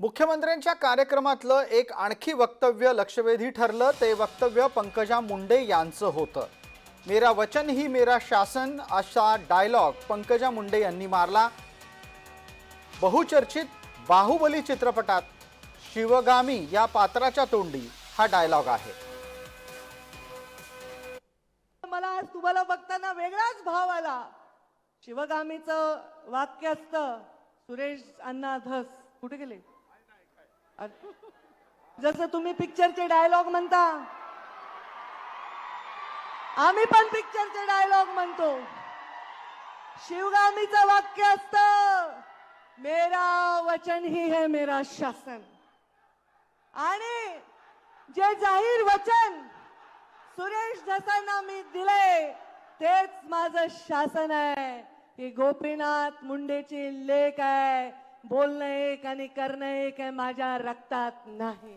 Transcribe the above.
मुख्यमंत्र्यांच्या कार्यक्रमातलं एक आणखी वक्तव्य लक्षवेधी ठरलं ते वक्तव्य पंकजा मुंडे यांचं होतं. मेरा वचन ही मेरा शासन असा डायलॉग पंकजा मुंडे यांनी मारला. बहुचर्चित बाहुबली चित्रपटात शिवगामी या पात्राच्या तोंडी हा डायलॉग आहे. मला आज तुम्हाला बघताना वेगळाच भाव आला. शिवगामीचं वाक्य असतं सुरेश अण्णा धस कुठे गेले? जसं तुम्ही पिक्चरचे डायलॉग म्हणता आम्ही पण पिक्चरचे डायलॉग म्हणतो. शिवगामीचं वाक्य असतं मेरा वचन ही है मेरा शासन. आणि जे जाहीर वचन सुरेश धसांना मी दिले तेच माझं शासन आहे. ही गोपीनाथ मुंडेची लेख आहे. बोलणं एक आणि करणं एक आहे माझ्या रक्तात नाही.